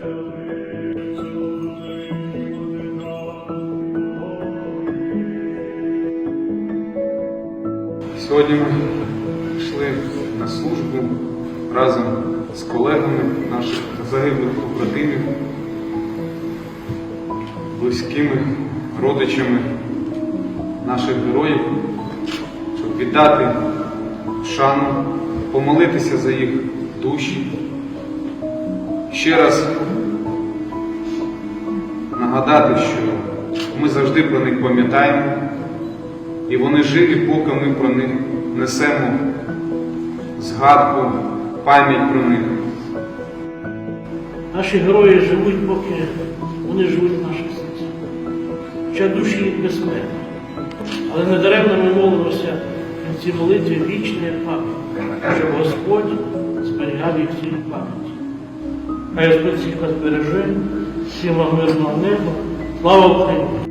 Сьогодні ми йшли на службу разом з колегами наших загиблих побратимів, близькими родичами наших героїв, щоб віддати шану, помолитися за їх душі. Ще раз нагадати, що ми завжди про них пам'ятаємо, і вони живі, поки ми про них несемо згадку, пам'ять про них. Наші герої живуть, поки вони живуть в наших серцях. Хоча душі їх безсмертні. Але недаремно ми молимося в цій молитві вічної пам'яті, щоб Господь зберігав їх цій пам'яті. Хай Господь всіх нас береже, вам мирного неба. Слава Україні!